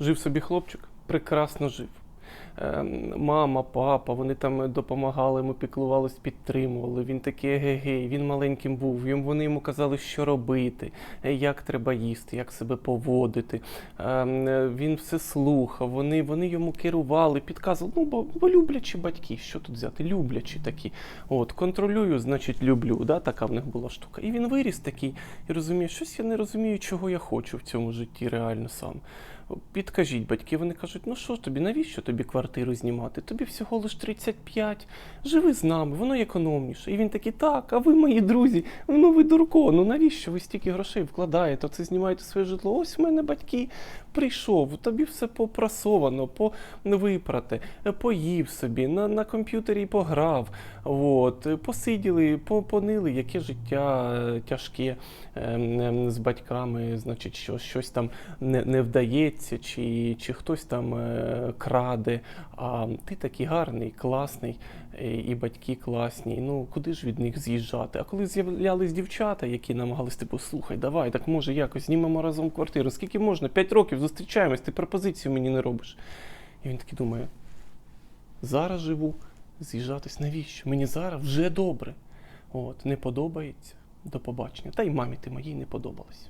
Жив собі хлопчик, прекрасно жив. Ем, Мама, папа, вони там допомагали йому, піклувались, підтримували. Він такий егегей, він маленьким був. Вони йому казали, що робити, е, як треба їсти, як себе поводити. Ем, е, Він все слухав, вони, вони йому керували, підказували. Ну, бо, бо люблячі батьки, що тут взяти? Люблячі такі. От, контролюю, значить, люблю. Да? Така в них була штука. І він виріс такий і розуміє, щось я не розумію, чого я хочу в цьому житті реально сам. Підкажіть, батьки, вони кажуть, ну що ж тобі, навіщо тобі квартиру знімати? Тобі всього лиш 35, живи з нами, воно економніше. І він такий, так, а ви мої друзі, ну ви дурко, ну навіщо ви стільки грошей вкладаєте, оце знімаєте своє житло? Ось в мене батьки прийшов, тобі все попрасовано, по випрати, поїв собі, на, на комп'ютері пограв, от, посиділи, по- понили, яке життя е, тяжке ем, ем, з батьками, значить, що щось там не, не вдається, чи, чи хтось там е, краде. А ти такий гарний, класний, е, і батьки класні. Ну куди ж від них з'їжджати? А коли з'являлись дівчата, які намагались типу, слухай, давай, так може якось знімемо разом квартиру. Скільки можна? П'ять років зустрічаємось, ти пропозицію мені не робиш. І він такий думає: зараз живу, з'їжджатись навіщо? Мені зараз вже добре. От, не подобається. До побачення. Та й мамі ти моїй не подобалось.